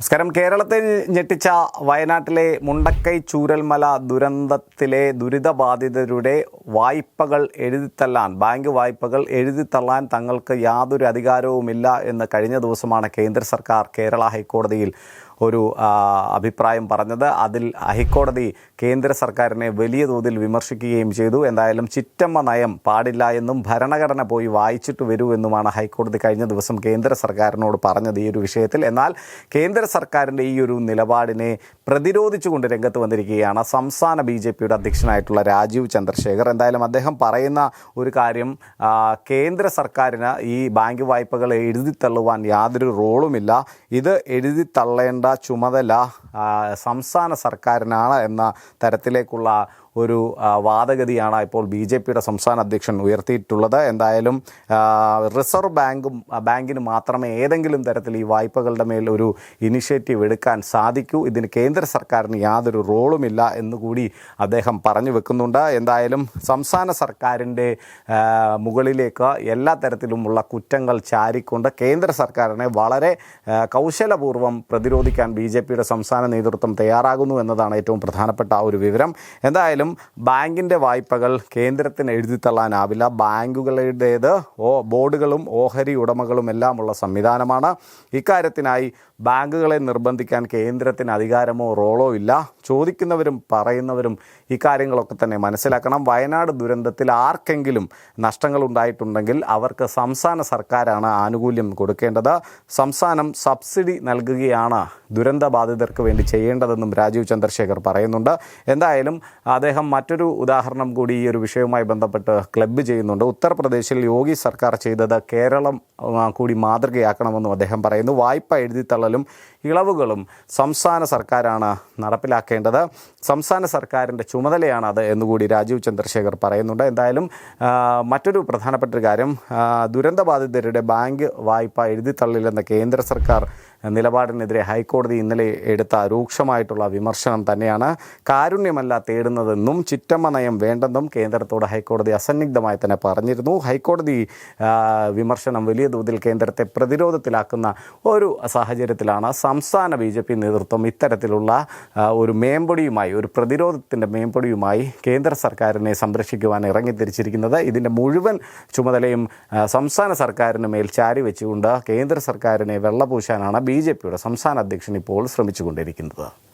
നമസ്കാരം. കേരളത്തെ ഞെട്ടിച്ച വയനാട്ടിലെ മുണ്ടക്കൈ ചൂരൽമല ദുരന്തത്തിലെ ദുരിതബാധിതരുടെ വായ്പകൾ എഴുതിത്തള്ളാൻ ബാങ്ക് വായ്പകൾ എഴുതിത്തള്ളാൻ തങ്ങൾക്ക് യാതൊരു അധികാരവുമില്ല എന്ന് കഴിഞ്ഞ ദിവസമാണ് കേന്ദ്ര സർക്കാർ കേരള ഹൈക്കോടതിയിൽ ഒരു അഭിപ്രായം പറഞ്ഞത്. അതിൽ ഹൈക്കോടതി കേന്ദ്ര സർക്കാരിനെ വലിയ തോതിൽ വിമർശിക്കുകയും ചെയ്തു. എന്തായാലും ചിറ്റമ്മ നയം പാടില്ല എന്നും ഭരണഘടന പോയി വായിച്ചിട്ട് വരൂ എന്നുമാണ് ഹൈക്കോടതി കഴിഞ്ഞ ദിവസം കേന്ദ്ര സർക്കാരിനോട് പറഞ്ഞത് ഈ ഒരു വിഷയത്തിൽ. എന്നാൽ കേന്ദ്ര സർക്കാരിന്റെ ഈ ഒരു നിലപാടിനെ പ്രതിരോധിച്ചുകൊണ്ട് രംഗത്ത് വന്നിരിക്കുകയാണ് സംസ്ഥാന ബി ജെ പിയുടെ അധ്യക്ഷനായിട്ടുള്ള രാജീവ് ചന്ദ്രശേഖർ. എന്തായാലും അദ്ദേഹം പറയുന്ന ഒരു കാര്യം കേന്ദ്ര സർക്കാരിന് ഈ ബാങ്ക് വായ്പകൾ എഴുതിത്തള്ളുവാൻ യാതൊരു റോളുമില്ല. ഇത് എഴുതിത്തള്ളേണ്ട ചുമതല സംസ്ഥാന സർക്കാരിനാണ് എന്ന തരത്തിലേക്കുള്ള ഒരു വാദഗതിയാണ് ഇപ്പോൾ ബി ജെ പിയുടെ സംസ്ഥാന അധ്യക്ഷൻ ഉയർത്തിയിട്ടുള്ളത്. എന്തായാലും റിസർവ് ബാങ്കും ബാങ്കിന് മാത്രമേ ഏതെങ്കിലും തരത്തിൽ ഈ വായ്പകളുടെ മേൽ ഒരു ഇനിഷ്യേറ്റീവ് എടുക്കാൻ സാധിക്കൂ. ഇതിന് കേന്ദ്ര സർക്കാരിന് യാതൊരു റോളുമില്ല എന്നുകൂടി അദ്ദേഹം പറഞ്ഞു വെക്കുന്നുണ്ട്. എന്തായാലും സംസ്ഥാന സർക്കാരിന്റെ മുകളിലേക്ക് എല്ലാ തരത്തിലുമുള്ള കുറ്റങ്ങൾ ചാരിക്കൊണ്ട് കേന്ദ്ര സർക്കാരിനെ വളരെ കൗശലപൂർവം പ്രതിരോധിക്കാൻ ബി സംസ്ഥാന നേതൃത്വം തയ്യാറാകുന്നു എന്നതാണ് ഏറ്റവും പ്രധാനപ്പെട്ട ഒരു വിവരം. എന്തായാലും ബാങ്കിന്റെ വായ്പകൾ കേന്ദ്രത്തിന് എഴുതിത്തള്ളാനാവില്ല ബാങ്കുകളുടേത് ഓ ബോർഡുകളും ഓഹരി ഉടമകളും എല്ലാം ഉള്ള സംവിധാനമാണ്. ഇക്കാര്യത്തിനായി ബാങ്കുകളെ നിർബന്ധിക്കാൻ കേന്ദ്രത്തിന് അധികാരമോ റോളോ ഇല്ല. ചോദിക്കുന്നവരും പറയുന്നവരും ഇക്കാര്യങ്ങളൊക്കെ തന്നെ മനസ്സിലാക്കണം. വയനാട് ദുരന്തത്തിൽ ആർക്കെങ്കിലും നഷ്ടങ്ങൾ ഉണ്ടായിട്ടുണ്ടെങ്കിൽ അവർക്ക് സംസ്ഥാന സർക്കാരാണ് ആനുകൂല്യം കൊടുക്കേണ്ടത്. സംസ്ഥാനം സബ്സിഡി നൽകുകയാണ് ദുരന്ത ബാധിതർക്ക് വേണ്ടി ചെയ്യേണ്ടതെന്നും രാജീവ് ചന്ദ്രശേഖർ പറയുന്നുണ്ട്. എന്തായാലും അദ്ദേഹം മറ്റൊരു ഉദാഹരണം കൂടി ഈ ഒരു വിഷയവുമായി ബന്ധപ്പെട്ട് ക്ലബ്ബ് ചെയ്യുന്നുണ്ട്. ഉത്തർപ്രദേശിൽ യോഗി സർക്കാർ ചെയ്തത് കേരളം കൂടി മാതൃകയാക്കണമെന്നും അദ്ദേഹം പറയുന്നു. വായ്പ എഴുതിത്തള്ളലും ഇളവുകളും സംസ്ഥാന സർക്കാരാണ് നടപ്പിലാക്കേണ്ടത്. സംസ്ഥാന സർക്കാരിന്റെ ചുമതലയാണ് അത് എന്നുകൂടി രാജീവ് ചന്ദ്രശേഖർ പറയുന്നുണ്ട്. എന്തായാലും മറ്റൊരു പ്രധാനപ്പെട്ട ഒരു കാര്യം ദുരന്തബാധിതരുടെ ബാങ്ക് വായ്പ എഴുതിത്തള്ളില്ലെന്ന കേന്ദ്ര സർക്കാർ നിലപാടിനെതിരെ ഹൈക്കോടതി ഇന്നലെ എടുത്ത രൂക്ഷമായിട്ടുള്ള വിമർശനം തന്നെയാണ് കാരുണ്യമല്ല തേടുന്നതെന്നും ചിറ്റമ്മ നയം വേണ്ടെന്നും കേന്ദ്രത്തോട് ഹൈക്കോടതി അസന്നിഗ്ധമായി തന്നെ പറഞ്ഞിരുന്നു. ഹൈക്കോടതി വിമർശനം വലിയ തോതിൽ കേന്ദ്രത്തെ പ്രതിരോധത്തിലാക്കുന്ന ഒരു സാഹചര്യത്തിലാണ് സംസ്ഥാന ബി ജെ പി നേതൃത്വം ഇത്തരത്തിലുള്ള ഒരു മേമ്പൊടിയുമായി ഒരു പ്രതിരോധത്തിന്റെ മേമ്പൊടിയുമായി കേന്ദ്ര സർക്കാരിനെ സംരക്ഷിക്കുവാൻ ഇറങ്ങിത്തിരിച്ചിരിക്കുന്നത്. ഇതിന്റെ മുഴുവൻ ചുമതലയും സംസ്ഥാന സർക്കാരിന് മേൽ ചാരി വെച്ചുകൊണ്ട് കേന്ദ്ര സർക്കാരിനെ വെള്ളപൂശാനാണ് ബി ജെ പിയുടെ സംസ്ഥാന അധ്യക്ഷൻ ഇപ്പോൾ ശ്രമിച്ചുകൊണ്ടിരിക്കുന്നത്.